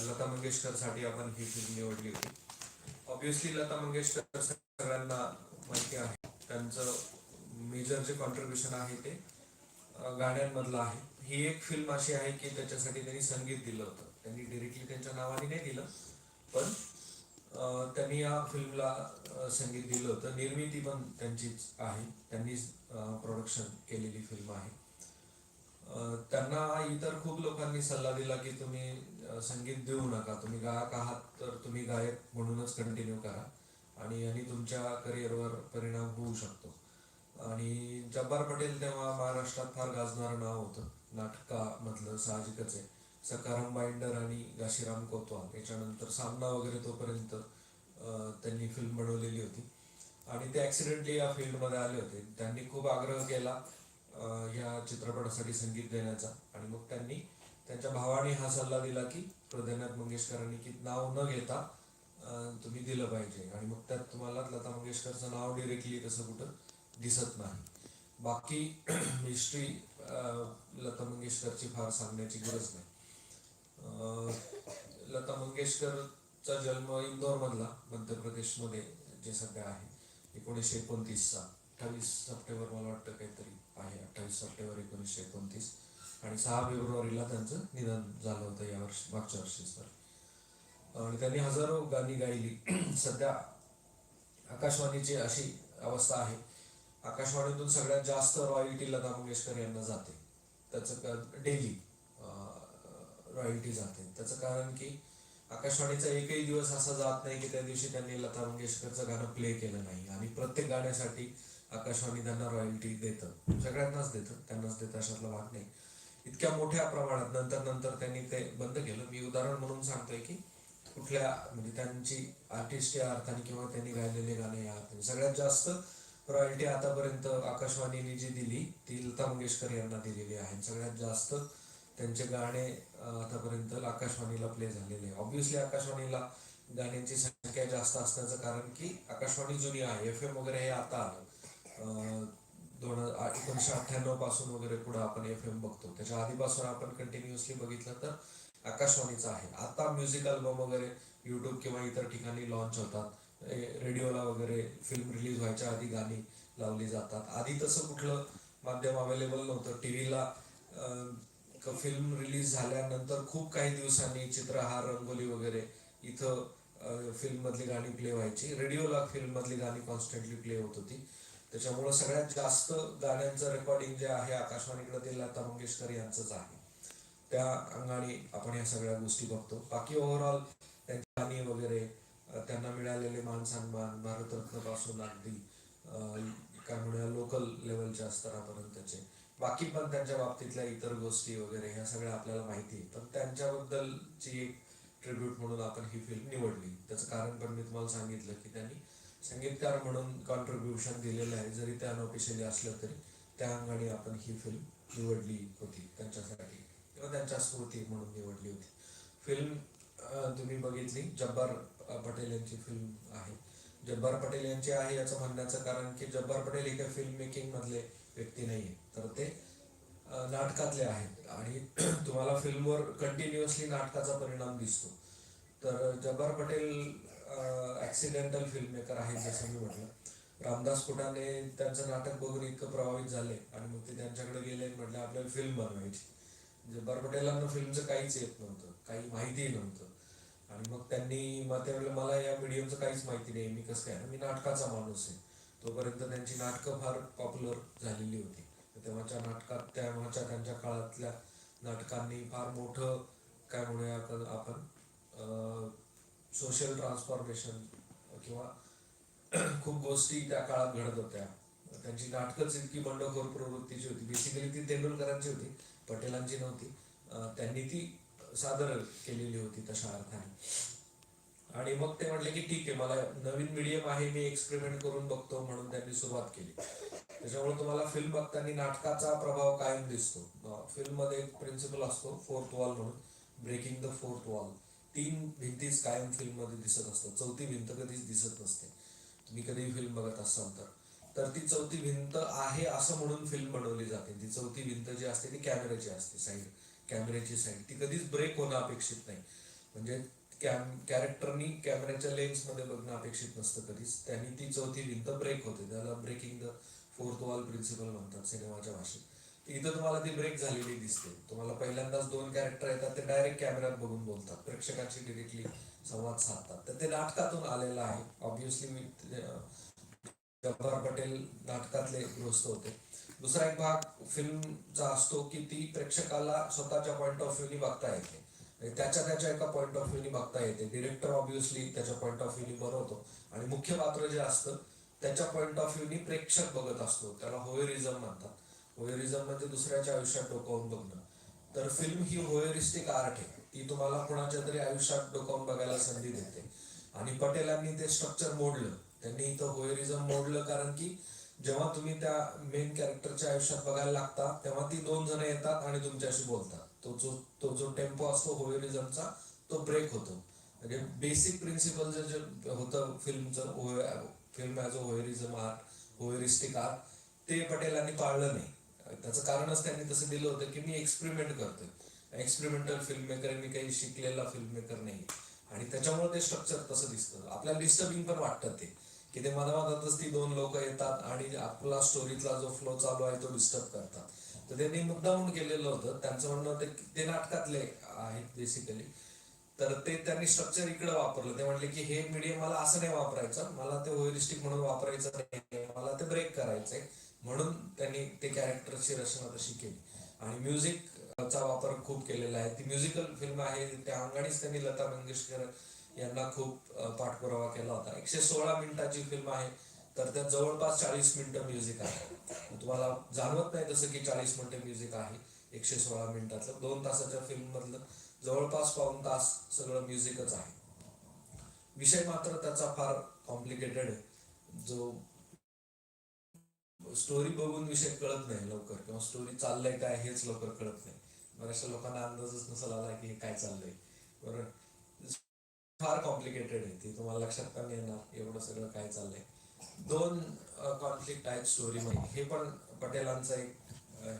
लता मंगेशकरसाठी आपण ही फिल्म निवडली होती. ऑब्विसली लता मंगेशकर सगळ्यांना माहिती आहे. त्यांचं मेजर जे कॉन्ट्रीब्युशन आहे ते गाण्यांमधलं आहे. ही एक फिल्म अशी आहे की त्याच्यासाठी त्यांनी संगीत दिलं होतं. त्यांनी डिरेक्टली त्यांच्या नावाने नाही दिलं पण त्यांनी या फिल्मला संगीत दिलं होतं. निर्मिती पण त्यांचीच आहे. त्यांनीच प्रोडक्शन केलेली फिल्म आहे. त्यांना इतर खूप लोकांनी सल्ला दिला की तुम्ही संगीत देऊ नका. तुम्ही गायक आहात तर तुम्ही गायक म्हणूनच कंटिन्यू करा. आणि आणि तुमच्या करिअरवर परिणाम होऊ शकतो. आणि जब्बार पटेल तेव्हा महाराष्ट्रात फार गाजणारं नाव होतं. नाटकामधलं साहजिकच आहे. सकाराम बाइंडर आणि घाशीराम कोतवाल. याच्यानंतर सामना वगैरे तोपर्यंत त्यांनी फिल्म बनवलेली होती. आणि ते ऍक्सिडेंटली या फील्डमध्ये आले होते. त्यांनी खूप आग्रह केला या चित्रपटासाठी संगीत देण्याचा. आणि मग त्यांनी त्यांच्या भावाने हा सल्ला दिला की हृदयनाथ मंगेशकरांनी की नाव न घेता तुम्ही दिलं पाहिजे. आणि मग त्यात तुम्हाला लता मंगेशकरचं नाव डिरेक्टली तसं कुठं दिसत नाही. बाकी हिस्ट्री लता मंगेशकरची फार सांगण्याची गरज नाही. अं, लता मंगेशकरचा जन्म इंदोरमधला मध्य प्रदेशमध्ये जे सध्या आहे. एकोणीसशे एकोणतीसचा. अठ्ठावीस सप्टेंबर मला वाटतं काहीतरी आहे. अठ्ठावीस सप्टेंबर एकोणीसशे एकोणतीस. आणि सहा फेब्रुवारीला त्यांचं निधन झालं होतं या वर्षी मागच्या वर्षी तर आणि त्यांनी हजारो गाणी गायली. सध्या आकाशवाणीची अशी अवस्था आहे. आकाशवाणीतून सगळ्यात जास्त रॉयल्टी लता मंगेशकर यांना जाते. त्याचं डेली रॉयल्टी जाते. त्याचं कारण की आकाशवाणीचा एकही दिवस असा जात नाही की त्या दिवशी त्यांनी लता मंगेशकरचं गाणं प्ले केलं नाही. आणि प्रत्येक गाण्यासाठी आकाशवाणी त्यांना रॉयल्टी देतं. सगळ्यांनाच देतं. त्यांनाच देतं अशातला भाग नाही. इतक्या मोठ्या प्रमाणात नंतर नंतर त्यांनी ते बंद केलं. मी उदाहरण म्हणून सांगतोय की कुठल्या म्हणजे त्यांची आर्टिस्ट या अर्थाने किंवा त्यांनी गायलेले गाणे या अर्थाने. सगळ्यात जास्त रॉयल्टी आतापर्यंत आकाशवाणीने जी दिली ती लता मंगेशकर यांना दिलेली आहे. सगळ्यात जास्त त्यांचे गाणे आतापर्यंत आकाशवाणीला प्ले झालेले आहे. ऑब्व्हियसली आकाशवाणीला गाण्यांची संख्या जास्त असण्याचं कारण की आकाशवाणी जुनी आहे. एफ एम वगैरे हे आता आलं. दोन हजार एकोणीशे अठ्ठ्याण्णवपासून वगैरे पुढे आपण एफ एम बघतो. त्याच्या आधीपासून आपण कंटिन्युअसली बघितलं तर आकाशवाणीचं आहे. आता म्युझिक अल्बम वगैरे युट्यूब किंवा इतर ठिकाणी लॉन्च होतात. रेडिओला वगैरे फिल्म रिलीज व्हायच्या आधी गाणी लावली जातात. आधी तसं कुठलं माध्यम अवेलेबल नव्हतं. टी व्हीला फिल्म रिलीज झाल्यानंतर खूप काही दिवसांनी चित्रहार रंगोली वगैरे इथं फिल्ममधली गाणी प्ले व्हायची. रेडिओला फिल्ममधली गाणी कॉन्स्टंटली प्ले होत होती. त्याच्यामुळं सगळ्यात जास्त गाण्यांचं रेकॉर्डिंग जे आहे आकाशवाणीकडे ते लता मंगेशकर यांचंच आहे. त्या अंगाने आपण या सगळ्या गोष्टी बघतो. बाकी ओव्हरऑल त्यांची गाणी वगैरे त्यांना मिळालेले मान सन्मान भारतरत्नपासून अगदी काय म्हणूया लोकल लेवलच्या स्तरापर्यंतचे बाकी पण त्यांच्या बाबतीतल्या इतर गोष्टी वगैरे ह्या सगळ्या आपल्याला माहिती आहे. पण त्यांच्याबद्दलची एक ट्रिब्यूट म्हणून आपण ही फिल्म निवडली. त्याचं कारण पण मी तुम्हाला सांगितलं की त्यांनी संगीतकार म्हणून कॉन्ट्रीब्युशन दिलेलं आहे. जरी ते अनऑफिशियली असलं तरी त्या अंगाने आपण ही फिल्म निवडली होती त्यांच्यासाठी. किंवा त्यांच्या स्मृती म्हणून निवडली होती. फिल्म तुम्ही बघितली जब्बार पटेल यांची फिल्म आहे. जब्बार पटेल यांची आहे याचं म्हणण्याचं कारण की जब्बार पटेल हे काही फिल्म मेकिंग मधले व्यक्ती नाहीये. तर ते नाटकातले आहेत. आणि तुम्हाला फिल्मवर कंटिन्युअसली नाटकाचा परिणाम दिसतो. तर Jabbar Patel accidental filmmaker आहेत जसं मी म्हटलं. रामदास कुटाने त्यांचं नाटक बघून इतकं प्रभावित झाले आणि मग ते त्यांच्याकडे गेले म्हटलं आपल्याला फिल्म बनवायची. म्हणजे बरपटेलांना फिल्मचं काहीच येत नव्हतं काही माहितीही नव्हतं. आणि मग त्यांनी मग ते मला या मीडियमचं काहीच माहिती नाही मी कसं काय? मी नाटकाचा माणूस आहे. तोपर्यंत त्यांची नाटकं फार पॉप्युलर झालेली होती. तर तेव्हाच्या नाटकात तेव्हाच्या त्यांच्या काळातल्या नाटकांनी फार मोठं काय म्हणूया आपण- आपण सोशल ट्रान्सफॉर्मेशन किंवा खूप गोष्टी त्या काळात घडत होत्या. त्यांची नाटकच इतकी बंडखोर प्रवृत्तीची होती. बेसिकली ती तेंडुलकरांची होती पटेलांची नव्हती. त्यांनी ती सादर केलेली होती तशा अर्थाने. आणि मग ते म्हटले की ठीक आहे मला नवीन मीडियम आहे मी एक्सपेरिमेंट करून बघतो म्हणून त्यांनी सुरुवात केली. त्याच्यामुळे तुम्हाला फिल्म बघताना नाटकाचा प्रभाव कायम दिसतो. फिल्ममध्ये एक प्रिन्सिपल असतो फोर्थ वॉल म्हणून. ब्रेकिंग द फोर्थ वॉल तीन भिंतीच कायम फिल्ममध्ये दिसत असतात. चौथी भिंत कधीच दिसत नसते. तुम्ही कधीही फिल्म बघत असाल तर. तर ती चौथी भिंत आहे असं म्हणून फिल्म बनवली जाते. ती चौथी भिंत जी असते ती कॅमेऱ्याची असते साईड. कॅमेऱ्याची साईड. ती कधीच ब्रेक होणं अपेक्षित नाही. म्हणजे कॅम कॅरेक्टरनी कॅमेऱ्याच्या लेन्समध्ये बघणं अपेक्षित नसतं कधीच. त्यांनी ती चौथी भिंत ब्रेक होते. त्याला breaking the fourth wall principle म्हणतात सिनेमाच्या भाषेत. इथं तुम्हाला ती ब्रेक झालेली दिसते. तुम्हाला पहिल्यांदाच दोन कॅरेक्टर येतात ते डायरेक्ट कॅमेऱ्यात बघून बोलतात. प्रेक्षकाची डिरेक्टली संवाद साधतात. तर ते नाटकातून आलेलं आहे. ऑब्विसली मी जब्बार पटेल नाटकातले गृहस्थ होते. दुसरा एक भाग फिल्मचा असतो की ती प्रेक्षकाला स्वतःच्या पॉईंट ऑफ व्ह्यूनी बघता येते. त्याच्या त्याच्या एका पॉईंट ऑफ व्ह्यूनी बघता येते. डिरेक्टर ऑब्विसली त्याच्या पॉईंट ऑफ व्ह्यूनी बनवतो. आणि मुख्य पात्र जे असतं त्याच्या पॉईंट ऑफ व्ह्यूनी प्रेक्षक बघत असतो. त्याला होयरिझम म्हणतात. होयरिझम म्हणजे दुसऱ्याच्या आयुष्यात डोकावून बघणं. तर फिल्म ही होयरिस्टिक आर्ट आहे. ती तुम्हाला कोणाच्या तरी आयुष्यात डोकावून बघायला संधी देते. आणि पटेलांनी ते स्ट्रक्चर मोडलं. त्यांनी इथं होयरिझम मोडलं कारण की जेव्हा तुम्ही त्या मेन कॅरेक्टरच्या आयुष्यात बघायला लागता तेव्हा ती दोन जण येतात आणि तुमच्याशी बोलतात. तो जो तो जो टेम्पो असतो होयरिझमचा तो ब्रेक होतो. म्हणजे बेसिक प्रिन्सिपल जे जे होतं फिल्मचं film as a voyeurism art voyeuristic art ते पटेलांनी पाळलं नाही. त्याचं कारणच त्यांनी तसं दिलं होतं की मी एक्सपेरिमेंट करतोय. एक्सपेरिमेंटल फिल्म मेकर मी काही शिकलेला फिल्म मेकर नाही. आणि त्याच्यामुळे ते स्ट्रक्चर तसं दिसतं. आपल्याला डिस्टर्बिंग पण वाटतं ते की ते मधामधातच ती दोन लोक येतात आणि आपला स्टोरीतला जो फ्लो चालू आहे तो डिस्टर्ब करतात. तर त्यांनी मुद्दामून केलेलं होतं. त्यांचं म्हणणं होतं की ते नाटकातले आहेत बेसिकली तर ते त्यांनी स्ट्रक्चर इकडे वापरलं. ते म्हणले की हे मीडियम मला असं नाही वापरायचं. मला ते होयरिस्टिक म्हणून वापरायचं नाही. मला ते ब्रेक करायचंय. म्हणून त्यांनी ते कॅरेक्टरची रचना तशी केली. आणि म्युझिक चा वापर खूप केलेला आहे. ती म्युझिकल फिल्म आहे. त्या अंगानेच त्यांनी लता मंगेशकर यांना खूप पाठपुरावा केला होता. एकशे सोळा मिनिटाची फिल्म आहे. तर त्यात जवळपास चाळीस मिनिटं म्युझिक आहे. तुम्हाला जाणवत नाही तसं की चाळीस मिनिटं म्युझिक आहे एकशे सोळा मिनिटाचं दोन तासाच्या फिल्म मधलं जवळपास पाऊन तास सगळं म्युझिकच आहे. विषय मात्र त्याचा फार कॉम्प्लिकेटेड आहे. जो स्टोरी बघून विषय कळत नाही लवकर. किंवा स्टोरी चाललंय काय हेच लवकर कळत नाही. बऱ्याचशा लोकांना अंदाजच नसेल आला की हे काय चाललंय. बरं फार कॉम्प्लिकेटेड आहे. ते तुम्हाला लक्षात पण येणार एवढं सगळं काय चाललंय. दोन कॉन्फ्लिक्ट आहेत स्टोरीमध्ये हे पण पटेलांचा एक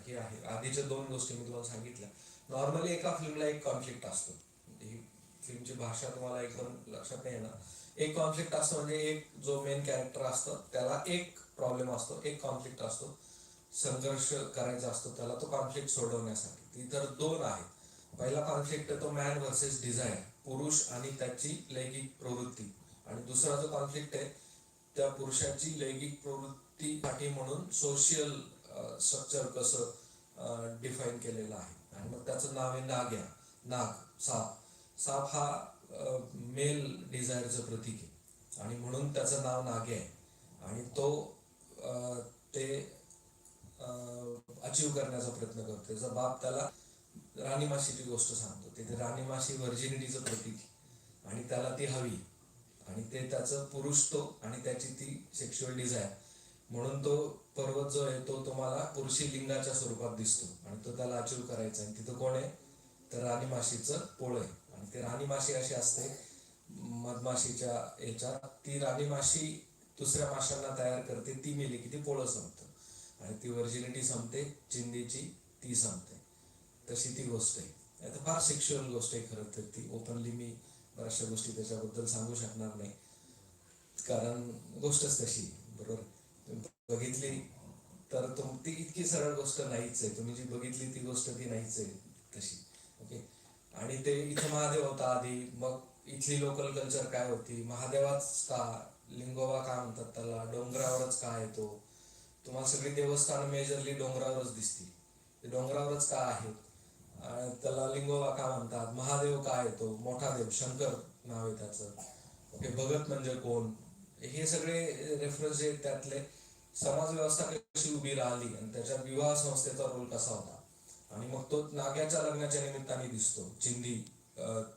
हे आहे. आधीच्या दोन गोष्टी मी तुम्हाला सांगितल्या. नॉर्मली एका फिल्मला एक कॉन्फ्लिक्ट असतो. म्हणजे ही फिल्मची भाषा तुम्हाला एकदम लक्षात नाही येणार. एक कॉन्फ्लिक्ट असतो म्हणजे एक जो मेन कॅरेक्टर असतो त्याला एक प्रॉब्लेम असतो एक कॉन्फ्लिक्ट असतो संघर्ष करायचा असतो त्याला तो कॉन्फ्लिक्ट सोडवण्यासाठी. ती तर दोन आहेत. पहिला कॉन्फ्लिक्ट तो मॅन वर्सेस डिझायर पुरुष आणि त्याची लैंगिक प्रवृत्ती. आणि दुसरा जो कॉन्फ्लिक्ट आहे त्या पुरुषाची लैंगिक प्रवृत्तीसाठी म्हणून सोशियल स्ट्रक्चर कसं डिफाईन केलेलं आहे. आणि मग त्याचं नाव आहे नाग्या नाग साप. साप हा मेल डिझायरचं प्रतीक आहे. आणि म्हणून त्याचं नाव नागे आहे. आणि तो ते अचीव करण्याचा प्रयत्न करतो त्याचा बाप त्याला राणीमाशीची गोष्ट सांगतो तिथे राणी माशी व्हर्जिनिटीचं प्रतीक आणि त्याला ती हवी आणि ते त्याचं पुरुष तो आणि त्याची ती सेक्शुअल डिझायर म्हणून तो पर्वत जो आहे तो तुम्हाला पुरुषी लिंगाच्या स्वरूपात दिसतो आणि तो त्याला अचीव करायचा आहे. तिथं कोण आहे? तर राणी माशीचं पोळ आहे. आणि ते राणी माशी अशी असते मधमाशीच्या याच्यात. ती राणी माशी दुसऱ्या माशांना तयार करते ती मेली की ती पोळं संपतं. आणि ती व्हर्जिनिटी संपते चिंदीची ती संपते. तशी ती गोष्ट आहे. आता फार सेक्शुअल गोष्ट आहे खरं तर ती. ओपनली मी बऱ्याचशा गोष्टी त्याच्याबद्दल सांगू शकणार नाही. कारण गोष्टच तशी बरोबर? तुम्ही बघितली तर तुम ती इतकी सरळ गोष्ट नाहीच आहे. तुम्ही जी बघितली ती गोष्ट ती नाहीच आहे तशी. ओके? आणि ते इथं महादेव होता आधी. मग इथली लोकल कल्चर काय होती? महादेवाच का लिंगोबा का म्हणतात त्याला? डोंगरावरच का येतो तुम्हाला सगळी देवस्थान मेजरली डोंगरावरच दिसतील. ते डोंगरावरच का आहेत? त्याला लिंगोबा का म्हणतात? महादेव का येतो मोठा देव शंकर नाव आहे त्याचं. ओके भगत म्हणजे कोण? हे सगळे रेफरन्स जे आहेत त्यातले समाज व्यवस्था कशी उभी राहिली आणि त्याच्यात विवाह संस्थेचा रोल कसा होता? आणि मग तो नाग्याच्या लग्नाच्या निमित्ताने दिसतो. चिंदी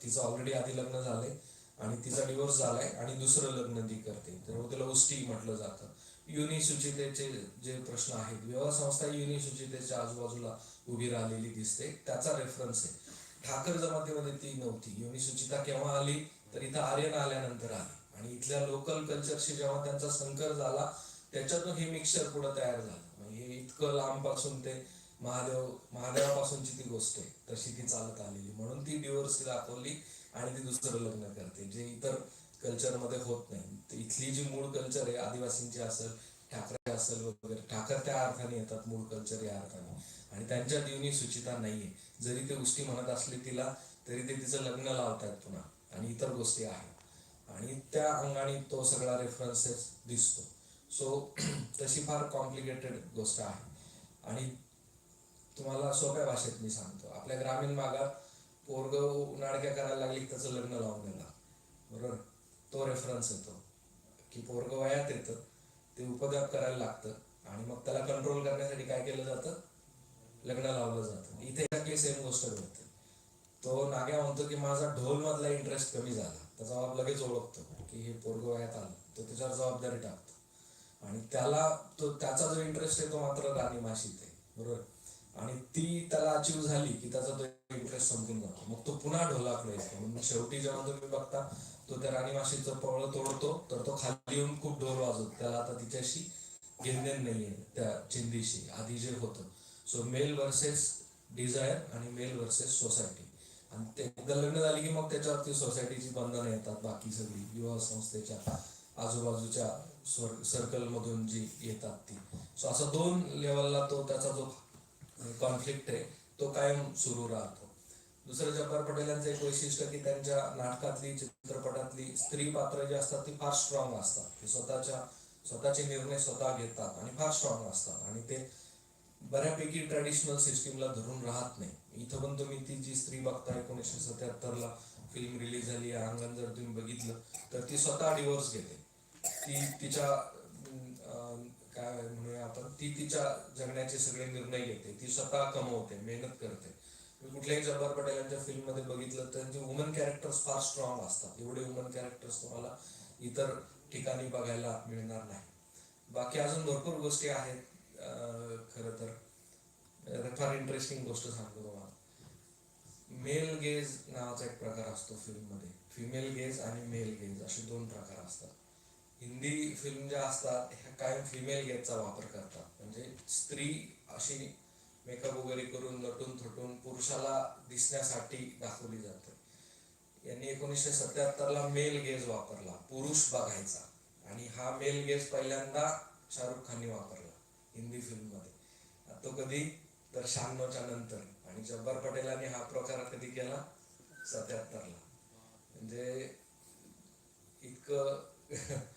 तिचं ऑलरेडी आधी लग्न झालंय. आणि तिचा डिवोर्स झालाय आणि दुसरं लग्न ती करते. त्यामुळे त्याला उष्टी म्हटलं जातं. युनिसुचितेचे जे प्रश्न आहेत विवाह संस्था युनिसुचितेच्या आजूबाजूला उभी राहिलेली दिसते. त्याचा रेफरन्स आहे. ठाकर जमातीमध्ये ती नव्हती. युनिसुचिता केव्हा आली? तर इथं आर्यन आल्यानंतर आली. आणि इथल्या लोकल कल्चरशी जेव्हा त्यांचा संकर झाला त्याच्यातून हे मिक्सर पुढे तयार झालं. हे इतकं लांबपासून ते महादेव महादेवापासूनची ती गोष्ट आहे. तशी ती चालत आलेली. म्हणून ती डिवोर्स दाखवली आणि ती दुसरं लग्न करते. जे इतर कल्चरमध्ये होत नाही. इथली जी मूळ कल्चर आहे आदिवासींची असेल ठाकरे असेल वगैरे ठाकर त्या अर्थाने येतात. मूळ कल्चर या अर्थाने. आणि त्यांच्या जीवनी सुचिता नाहीये. जरी ते गोष्टी म्हणत असली तिला तरी ते तिचं लग्न लावतात पुन्हा. आणि इतर गोष्टी आहेत. आणि त्या अंगाने तो सगळा रेफरन्सेस दिसतो. सो तशी फार कॉम्प्लिकेटेड गोष्ट आहे. आणि तुम्हाला सोप्या भाषेत मी सांगतो. आपल्या ग्रामीण भागात पोरग उन्हाळक्या करायला लागली त्याचं लग्न लावून देणार. बरोबर? तो रेफरन्स येतो. की पोरग वयात येतं ते उपद्व्याप करायला लागतं आणि मग त्याला कंट्रोल करण्यासाठी काय केलं जातं? लग्न लावलं जातं. इथे नक्की सेम गोष्ट घडते. तो नाग्या म्हणतो की माझा ढोल मधला इंटरेस्ट कमी झाला. त्याचा बाप लगेच ओळखतो. की हे पोरग वयात आलं. तो त्याच्यावर जबाबदारी टाकतो. आणि त्याला तो त्याचा जो इंटरेस्ट आहे तो मात्र राणी माशीत आहे. बरोबर? आणि ती त्याला अचीव झाली की त्याचा तो इंटरेस्ट संपून जातो. मग तो पुन्हा ढोलाकडे येतो म्हणून शेवटी जेव्हा तुम्ही बघता तो त्या राणी माशीचं पवळं तोडतो तर तो खाली येऊन खूप ढोल वाजवतो. त्याला आता तिच्याशी घेणदेण नाहीये त्या चिंधीशी आधी जे होतं. सो मेल वर्सेस डिझायर आणि मेल वर्सेस सोसायटी आणि ते एकदा लग्न झाली की मग त्याच्यावरती सोसायटीची बंधनं येतात बाकी सगळी. विवाह संस्थेच्या आजूबाजूच्या सर्कल मधून जी येतात ती. सो असं दोन लेवलला तो त्याचा जो कॉन्फ्लिक्ट आहे तो कायम सुरू राहतो. दुसरं जब्बार पटेल यांचं एक वैशिष्ट्य की त्यांच्या नाटकातली चित्रपटातली स्त्री पात्र जी असतात ती फार स्ट्रॉंग असतात. ते स्वतःच्या स्वतःचे निर्णय स्वतः घेतात आणि फार स्ट्रॉंग असतात. आणि ते बऱ्यापैकी ट्रॅडिशनल सिस्टीमला धरून राहत नाही. इथं पण तुम्ही ती जी स्त्री बघता एकोणीसशे सत्याहत्तरला फिल्म रिलीज झाली आहे अंगण जर तुम्ही बघितलं तर ती स्वतः डिवोर्स घेते. ती तिच्या काय म्हणूया आपण ती तिच्या जगण्याचे सगळे निर्णय घेते. ती स्वतः कमवते मेहनत करते. मी कुठल्याही जब्बार पटेल यांच्या फिल्ममध्ये बघितलं तर त्यांचे वुमन कॅरेक्टर्स फार स्ट्रॉंग असतात. एवढे वुमन कॅरेक्टर्स तुम्हाला इतर ठिकाणी बघायला मिळणार नाही. बाकी अजून भरपूर गोष्टी आहेत. खरं तर फार इंटरेस्टिंग गोष्ट सांगतो तुम्हाला. मेल गेज नावाचा एक प्रकार असतो फिल्ममध्ये फिमेल गेज आणि मेल गेज असे दोन प्रकार असतात. हिंदी फिल्म ज्या असतात ह्या कायम फिमेल गेटचा वापर करतात. म्हणजे स्त्री अशी मेकअप वगैरे करून नटून थटून पुरुषाला दिसण्यासाठी दाखवली जाते. यांनी एकोणीसशे सत्याहत्तरला मेल गेज वापरला पुरुष बघायचा. आणि हा मेल गेज पहिल्यांदा शाहरुख खानने वापरला हिंदी फिल्ममध्ये. तो कधी तर शहाण्णवच्या नंतर. आणि जब्बार पटेलांनी हा प्रकार कधी केला? सत्याहत्तरला म्हणजे इतकं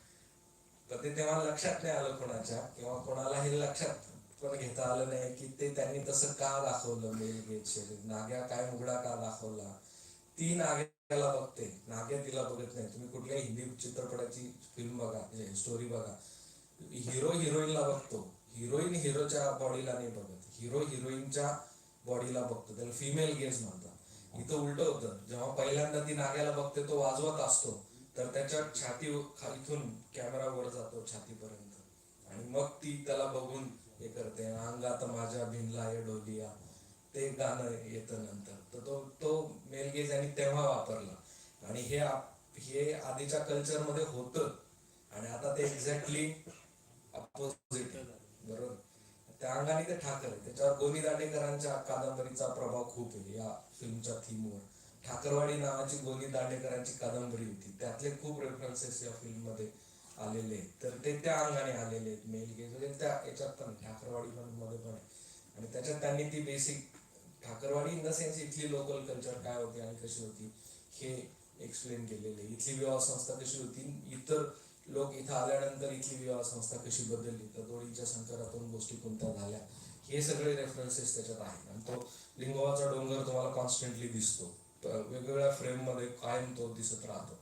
तर ते तेव्हा लक्षात नाही आलं कोणाच्या किंवा कोणाला हे लक्षात पण घेता आलं नाही की ते त्यांनी तसं का दाखवलं मेल गेटचे नाग्या काय मुगडा का दाखवला? ती नाग्याला बघते. नाग्या तिला बघत नाही. तुम्ही कुठल्याही हिंदी चित्रपटाची फिल्म बघा म्हणजे स्टोरी बघा. हिरो हिरोईनला बघतो. हिरोईन हिरोच्या बॉडीला नाही बघत. हिरो हिरोईनच्या बॉडीला बघतो. त्याला फिमेल गेज म्हणतात. इथं उलट होतं. जेव्हा पहिल्यांदा ती नाग्याला बघते तो वाजवत असतो. तर त्याच्या छाती खालीतून कॅमेरा वर जातो छातीपर्यंत. आणि मग ती त्याला बघून हे करते अंगात माझ्या भिनला ये डोलिया. ते गाणं येतं नंतर. तर तो तो मेलगेज आणि तेव्हा वापरला. आणि हे हे आधीच्या कल्चरमध्ये होतं. आणि आता ते एक्झॅक्टली अपोजिट बरोबर? त्या अंगाने ते ठाकर त्याच्यावर गोनी दाटेकरांच्या कादंबरीचा प्रभाव खूप आहे या फिल्मच्या थीमवर ठाकरवाडी नावाची गोनी दांडेकरांची कादंबरी होती. त्यातले खूप रेफरन्सेस या फिल्ममध्ये आलेले आहेत. तर ते त्या अंगाने आलेले आहेत. मेल गेज त्या याच्यात पण ठाकरवाडी पण मध्ये पण आहे. आणि त्याच्यात त्यांनी ती basic Thakarwadi in the sense इथली लोकल कल्चर काय होती आणि कशी होती हे एक्सप्लेन केलेले इथली विवाह संस्था कशी होती? इतर लोक इथं आल्यानंतर इथली विवाह संस्था कशी बदलली? तर दोळीच्या संकरातून गोष्टी कोणत्या झाल्या? हे सगळे रेफरन्सेस त्याच्यात आहेत. आणि तो लिंगोवाचा डोंगर तुम्हाला कॉन्स्टंटली दिसतो. तर वेगवेगळ्या फ्रेममध्ये कायम तो दिसत राहतो.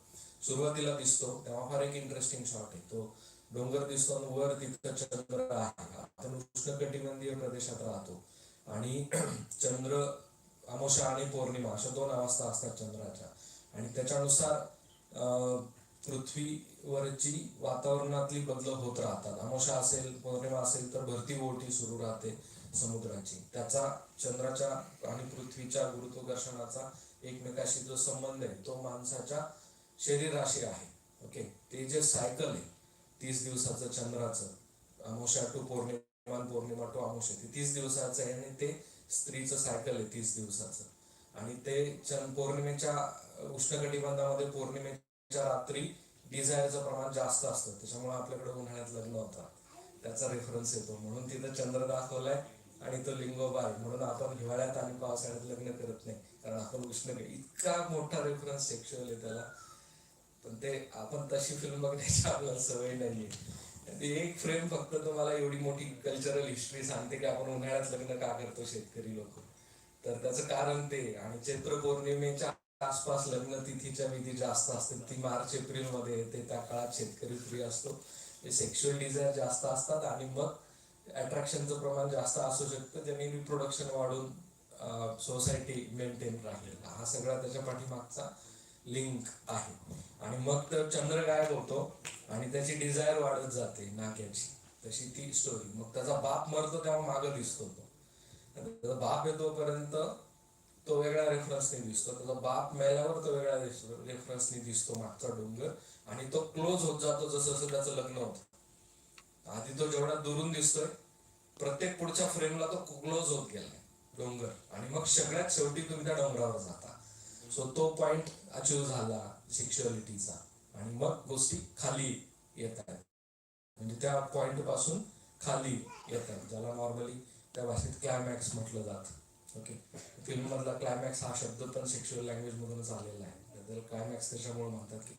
सुरुवातीला दिसतो तेव्हा फार एक इंटरेस्टिंग शॉट आहे. तो डोंगर दिसतो आणि वर तिथं चंद्र आहे. आपण उष्णकटिबंधीय प्रदेशात राहतो. आणि चंद्र अमावस्या आणि पौर्णिमा अशा दोन अवस्था असतात चंद्राच्या. आणि त्याच्यानुसार अं, पृथ्वीवरची वातावरणातली बदल होत राहतात. अमावस्या असेल पौर्णिमा असेल तर भरती ओटी सुरू राहते समुद्राची. त्याचा चंद्राच्या आणि पृथ्वीच्या गुरुत्वाकर्षणाचा एकमेकाशी जो संबंध आहे तो माणसाच्या शरीराशी आहे. ओके ते जे सायकल आहे तीस दिवसाचं चंद्राचं अमोषा टू पौर्णिमा पौर्णिमा टू अमावस्या ते तीस दिवसाचं आहे आणि ते स्त्रीचं सायकल आहे तीस दिवसाचं. आणि ते चंद पौर्णिमेच्या उष्णकटिबंधामध्ये पौर्णिमेच्या रात्री डिझायरचं प्रमाण जास्त असतं. त्याच्यामुळे आपल्याकडे उन्हाळ्यात लग्न होतात. त्याचा रेफरन्स येतो. म्हणून तिथं चंद्र दाखवलाय आणि तो लिंगोबा आहे. म्हणून आपण हिवाळ्यात आणि पावसाळ्यात लग्न करत नाही. कारण आपण उष्ण इतका मोठा रेफरन्स सेक्शुअल आहे त्याला. पण ते आपण तशी फिल्म बघण्याची आपल्याला सवय नाहीये. ती एक फ्रेम फक्त तुम्हाला एवढी मोठी कल्चरल हिस्ट्री सांगते की आपण उन्हाळ्यात लग्न का करतो शेतकरी लोक. तर त्याचं कारण ते. आणि चैत्र पौर्णिमेच्या आसपास लग्न तिथीच्या विधी जास्त असते ती मार्च एप्रिलमध्ये येते. त्या काळात शेतकरी फ्री असतो. सेक्शुअल डिझायर जास्त असतात आणि मग अट्रॅक्शनचं प्रमाण जास्त असू शकतं. ज्यांनी रिप्रोडक्शन वाढून सोसायटी मेंटेन राहिलेला हा सगळा त्याच्या पाठीमागचा लिंक आहे. आणि मग तर चंद्र गायब होतो आणि त्याची डिझायर वाढत जाते नाक्याची. तशी ती स्टोरी मग त्याचा बाप मरतो तेव्हा मागं दिसतो तो. त्याचा बाप येतोपर्यंत तो वेगळ्या रेफरन्सने दिसतो. त्याचा बाप मेल्यावर तो वेगळ्या रेफरन्सने दिसतो मागचा डोंगर. आणि तो क्लोज होत जातो जसं जसं त्याचं लग्न होत. आधी तो जेवढा दुरून दिसतोय प्रत्येक पुढच्या फ्रेमला तो क्लोज होत गेलाय. डोंगर. आणि मग सगळ्यात शेवटी तुम्ही त्या डोंगरावर जाता. सो तो पॉइंट अचीव झाला सेक्शुअलिटीचा आणि मग गोष्टी खाली येत आहेत. म्हणजे त्या पॉइंटपासून खाली येत आहेत. ज्याला नॉर्मली त्या भाषेत क्लायमॅक्स म्हटलं जात. ओके फिल्म मधला क्लायमॅक्स हा शब्द पण सेक्शुअल लँग्वेज मधूनच आलेला आहे. तर क्लायमॅक्स त्याच्यामुळे म्हणतात की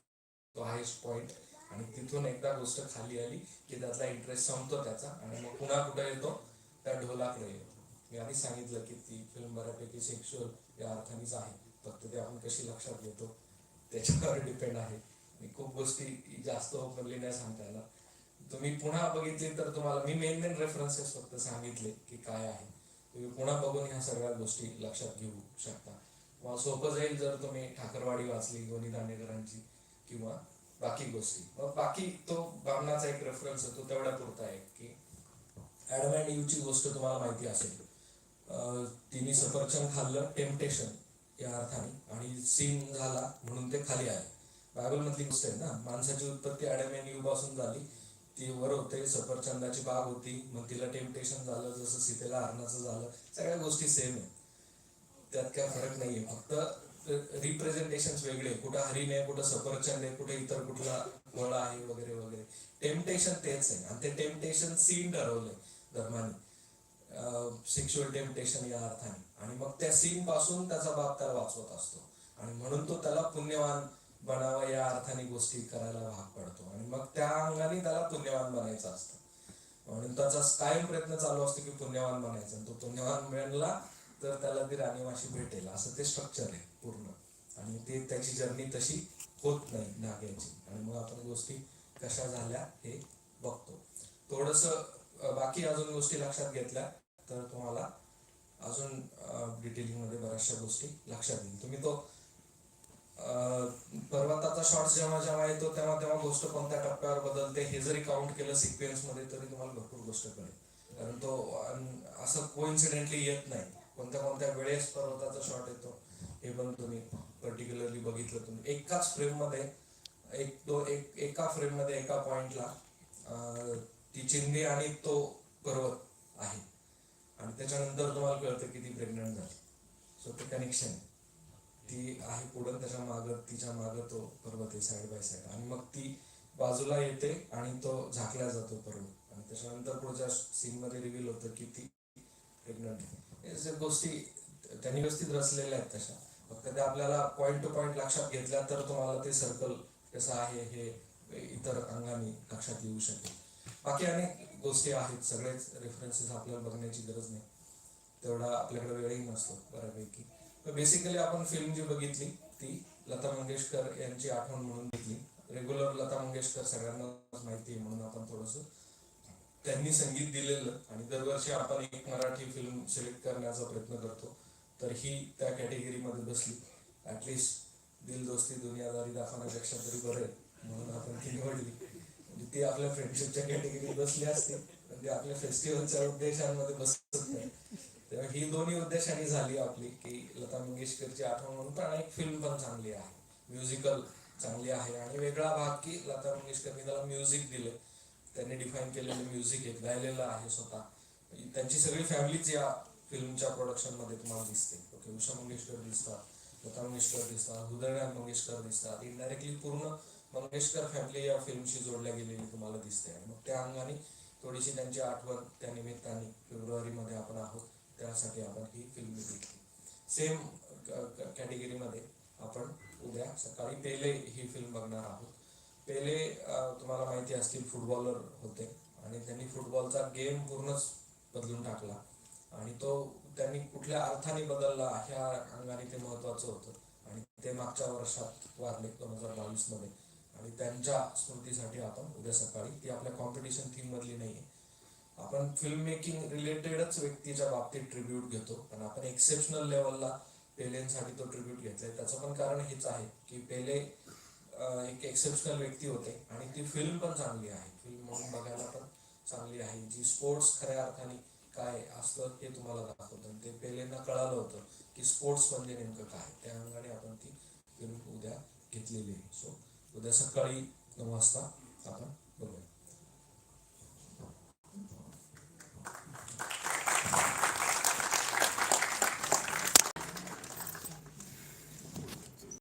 तो हायस्ट पॉइंट आणि तिथून एकदा गोष्ट खाली आली की त्यातला इंटरेस्ट संपतो त्याचा आणि मग पुन्हा कुठे येतो? त्या ढोलाकडे येतो. मी सांगितलं की ती फिल्म बऱ्यापैकी सेक्शुअल या अर्थानेच आहे. फक्त ते आपण कशी लक्षात घेतो त्याच्यावर डिपेंड आहे. मी खूप गोष्टी जास्त ओपनली नाही सांगता येणार. तुम्ही पुन्हा बघितली तर तुम्हाला मी मेन मेन रेफरन्सेस फक्त सांगितले की काय आहे. तुम्ही पुन्हा बघून ह्या सगळ्या गोष्टी लक्षात घेऊ शकता. किंवा सोपं जाईल जर तुम्ही ठाकरवाडी वाचली गोनी दांडेकरांची किंवा बाकी गोष्टी. मग बाकी तो बामणाचा एक रेफरन्स होतो तेवढ्या पुरता आहे की ऍडम अँड यूची गोष्ट तुम्हाला माहिती असेल. तिने सफरचंद खाल्लं टेम्पटेशन या अर्थाने. आणि सीन झाला म्हणून ते खाली आले. बायबल मधली गोष्ट आहे ना माणसाची उत्पत्ती ऍडम अँडपासून झाली. ती वर होते सफरचंदाची बाग होती. मग तिला टेम्पटेशन झालं जसं सीतेला हरणाचं झालं. सगळ्या गोष्टी सेम आहे. त्यात काय फरक नाहीये. फक्त रिप्रेझेंटेशन वेगळे कुठं हरिण आहे कुठं सफरचंद आहे कुठे इतर कुठला फळ आहे वगैरे वगैरे. टेम्पटेशन तेच आहे. आणि ते टेम्पटेशन सीन ठरवलंय धर्माने. सेक्शुअल टेम्पटेशन या अर्थाने. आणि मग त्या सीन पासून त्याचा बाप त्याला वाचवत असतो. आणि म्हणून तो त्याला पुण्यवान बनावं या अर्थाने गोष्टी करायला भाग पडतो. आणि मग त्या अंगाने त्याला पुण्यवान बनायचं असतं. म्हणून त्याचा कायम प्रयत्न चालू असतो की पुण्यवान बनायचा. आणि तो पुण्यवान मिळाला तर त्याला ती राणीमाशी भेटेल. असं ते स्ट्रक्चर आहे पूर्ण. आणि ते त्याची जर्नी तशी होत नाही नाग्याची. आणि मग आपण गोष्टी कशा झाल्या हे बघतो. थोडस बाकी अजून गोष्टी लक्षात घेतल्या तर तुम्हाला अजून डिटेलिंगमध्ये बऱ्याचशा गोष्टी लक्षात येईल. तुम्ही तो पर्वताचा शॉर्ट जेव्हा जेव्हा येतो तेव्हा तेव्हा गोष्ट कोणत्या टप्प्यावर बदलते हे जरी काउंट केलं सिक्वेन्समध्ये तरी तुम्हाला भरपूर गोष्ट कळेल. कारण तो असं कोइन्सिडेंटली येत नाही. कोणत्या कोणत्या वेळेस पर्वताचा शॉट येतो हे पण तुम्ही पर्टिक्युलरली बघितलं तुम्ही. एकाच फ्रेममध्ये एक दो एक एका फ्रेममध्ये एका पॉइंटला ती आणि तो पर्वत आहे. आणि त्याच्यानंतर तुम्हाला कळतं की ती प्रेग्नंट झाली. सो ते कनेक्शन ती आहे पुढं त्याच्या मागं तिच्या मागं तो पर्वत आहे साईड बाय साईड आणि मग ती बाजूला येते आणि तो झाकला जातो पर्वत. आणि त्याच्यानंतर पुढच्या सीन मध्ये रिव्हील होतं की ती प्रेग्नंट आहे. गोष्टी त्यांनी व्यवस्थित रचलेल्या आहेत तशा. फक्त ते आपल्याला पॉईंट टू पॉईंट लक्षात घेतल्या तर तुम्हाला ते सर्कल कसं आहे हे इतर अंगाने लक्षात येऊ शकेल. बाकी अनेक गोष्टी आहेत सगळेच रेफरन्सेस आपल्याला बघण्याची गरज नाही. तेवढा आपल्याकडे वेळही नसतो बऱ्यापैकी. बेसिकली आपण फिल्म जी बघितली ती लता मंगेशकर यांची आठवण म्हणून घेतली. रेग्युलर लता मंगेशकर सगळ्यांना माहिती आहे म्हणून आपण थोडस त्यांनी संगीत दिलेलं आणि दरवर्षी आपण एक मराठी फिल्म सिलेक्ट करण्याचा प्रयत्न करतो तर ही त्या कॅटेगरीमध्ये बसली. ऍटलिस्ट दिल दोस्ती दुनियादारी दाखवण्यापेक्षा तरी बरं आहे म्हणून आपण ती निवडली. ती आपल्या फ्रेंडशिपच्या कॅटेगरीत बसली असते पण आपल्या फेस्टिवलच्या उद्देशांमध्ये बसत नाही. तेव्हा ही दोन्ही उद्देशाने झाली आपली की लता मंगेशकरची आठवण म्हणून पण एक फिल्म पण चांगली आहे. म्युझिकल चांगली आहे आणि वेगळा भाग की लता मंगेशकरनी त्याला म्युझिक दिलं. त्यांनी डिफाईन केलेलं म्युझिक एक गायलेलं आहे स्वतः. त्यांची सगळी फॅमिलीच या फिल्मच्या प्रोडक्शनमध्ये तुम्हाला दिसते. ओके उषा मंगेशकर दिसतात लता मंगेशकर दिसतात हृदयनाथ मंगेशकर दिसतात. इनडायरेक्टली पूर्ण मंगेशकर फॅमिली या फिल्मशी जोडल्या गेलेली तुम्हाला दिसते आणि मग त्या अंगाने थोडीशी त्यांची आठवण त्या निमित्ताने फेब्रुवारीमध्ये आपण आहोत त्यासाठी आपण ही फिल्म घेतली सेम कॅटेगरीमध्ये आपण उद्या सकाळी पेले ही फिल्म बघणार आहोत. पेले तुम्हाला माहिती असतील फुटबॉलर होते. आणि त्यांनी फुटबॉलचा गेम पूर्णच बदलून टाकला. आणि तो त्यांनी कुठल्या अर्थाने बदलला ह्या अंगाने ते महत्वाचं होतं. आणि ते मागच्या वर्षात वारले दोन हजार बावीसमध्ये आणि त्यांच्या स्मृतीसाठी आपण उद्या सकाळी ती आपल्या कॉम्पिटिशन थीम मधली नाहीये. आपण फिल्म मेकिंग रिलेटेडच व्यक्तीच्या बाबतीत ट्रिब्यूट घेतो. पण आपण एक्सेप्शनल लेवलला पेलेंसाठी तो ट्रिब्यूट घेतलाय. त्याचं पण कारण हेच आहे की पेले एक एक्सेप्शनल व्यक्ती होते आणि ती फिल्म पण चांगली आहे. फिल्म म्हणून बघायला पण चांगली आहे. जी स्पोर्ट्स खऱ्या अर्थाने काय असतं हे तुम्हाला दाखवतं. आणि ते पेलेंना कळालं होतं की स्पोर्ट्स म्हणजे नेमकं काय. त्या अंगाने आपण ती फिल्म उद्या घेतलेली आहे. सो उद्या सकाळी नऊ वाजता आपण बघूया.